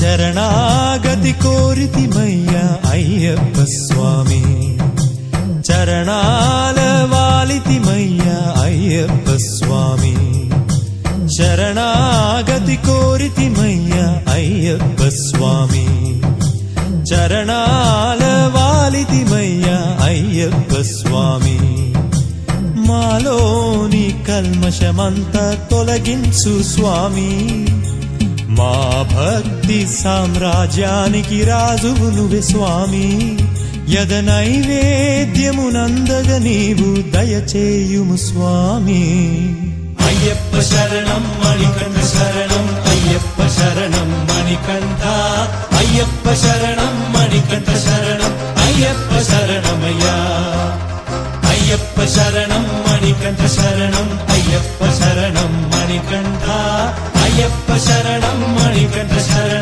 శరణాగతి కోరితిమయ్యా అయ్యప్ప స్వామి. చరణాల వాలితిమయ్యా అయ్యప్ప స్వామి. శరణాగతి కోరితిమయ్యా అయ్యప్ప స్వామి. చరణాల వాలితిమయ్యా అయ్యప్ప స్వామి. మాలోని కల్మషమంతా తొలగించు స్వామి. మా భక్తి సామ్రాజ్యానికి రాజువు నువ్వే స్వామి. యద నైవేద్యమునందగ నీవు దయచేయుము స్వామి. అయ్యప్ప శరణం మణికంఠ శరణం అయ్యప్ప శరణం మణికంఠ. అయ్యప్ప శరణం మణికంఠ శరణం అయ్యప్ప శరణమయ్యా. అయ్యప్ప శరణం మణికంఠ శరణం అయ్యప్ప శరణం మణికంఠ. అయ్యప్ప శరణం మణికంఠ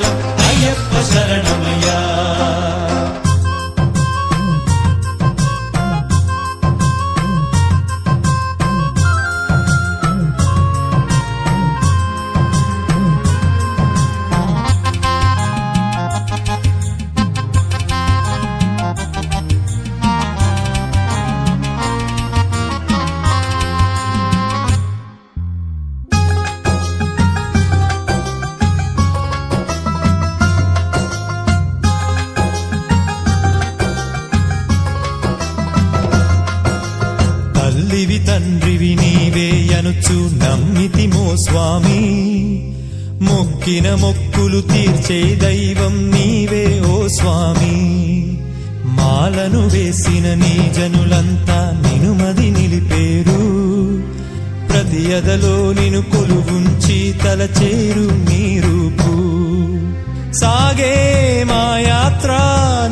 యేసు నమ్మితిమో స్వామి. మొక్కిన మొక్కులు తీర్చే దైవం నీవే ఓ స్వామి. మాలను వేసిన నీ జనులంతా నినుమది నిలిపేరు. ప్రతి అదలో నిను కొలువుంచి తలచేరు నీ రూపు. సాగే మా యాత్ర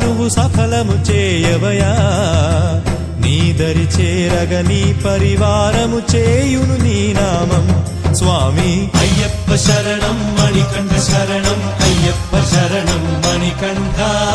నువ్వు సఫలము చేయవయా. అందరి చేరగ నీ పరివారము చేయును నీ నామం. స్వామి. అయ్యప్ప శరణం మణికంఠ శరణం అయ్యప్ప శరణం మణికంఠ.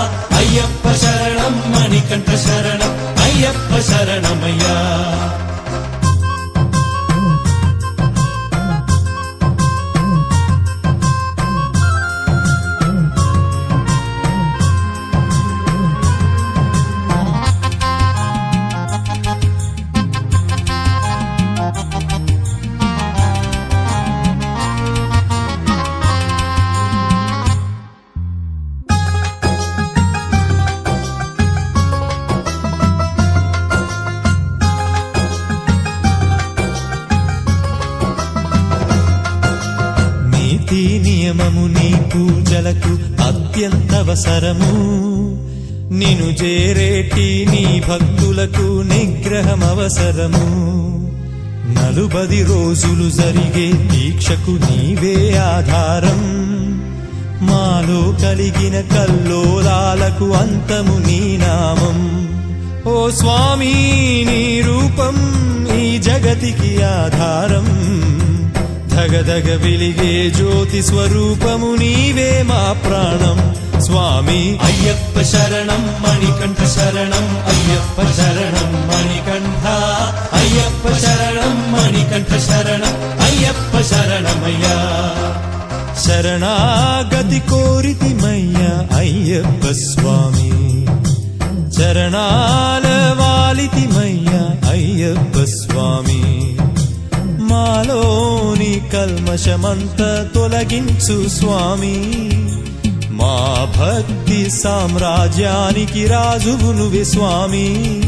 ఈ నియమము నీ పూజలకు అత్యంతవసరము. నిను చేరేటి నీ భక్తులకు నిగ్రహం అవసరము నలుబది రోజులు జరిగే దీక్షకు నీవే ఆధారం. మాలో కలిగిన కల్లోలాలకు అంతము నీ నామం. ఓ స్వామి నీ రూపం ఈ జగతికి ఆధారం. ధగధగ వెలిగే జ్యోతి స్వరూపము నీవే మా ప్రాణం. స్వామి అయ్యప్ప శరణం మణికంఠ శరణం అయ్యప్ప శరణం మణికంఠ. అయ్యప్ప శరణం మణికంఠ శరణం అయ్యప్ప శరణమయ్యా. శరణాగతి కోరితిమయ్య అయ్యప్ప స్వామి. చరణాల దోషమంత తొలగించు స్వామి. మా భక్తి సామ్రాజ్యానికి రాజువు నువ్వే స్వామి.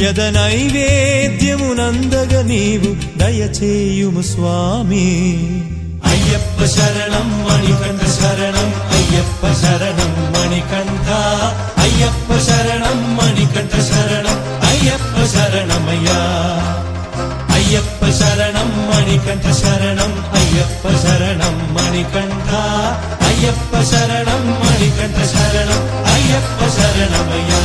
యద నైవేద్యమునందగ నీవు దయచేయుము స్వామి. అయ్యప్ప శరణం మణికంఠ శరణం అయ్యప్ప శరణం మణికంఠ. అయ్యప్ప శరణం మణికంఠ శరణం అయ్యప్ప శరణమయ్యా. అయ్యప్ప శరణం మణికంఠ శరణం అయ్యప్ప శరణం మణికంఠ అయ్యప్ప శరణం మణికంఠ శరణం అయ్యప్ప శరణమయ్యా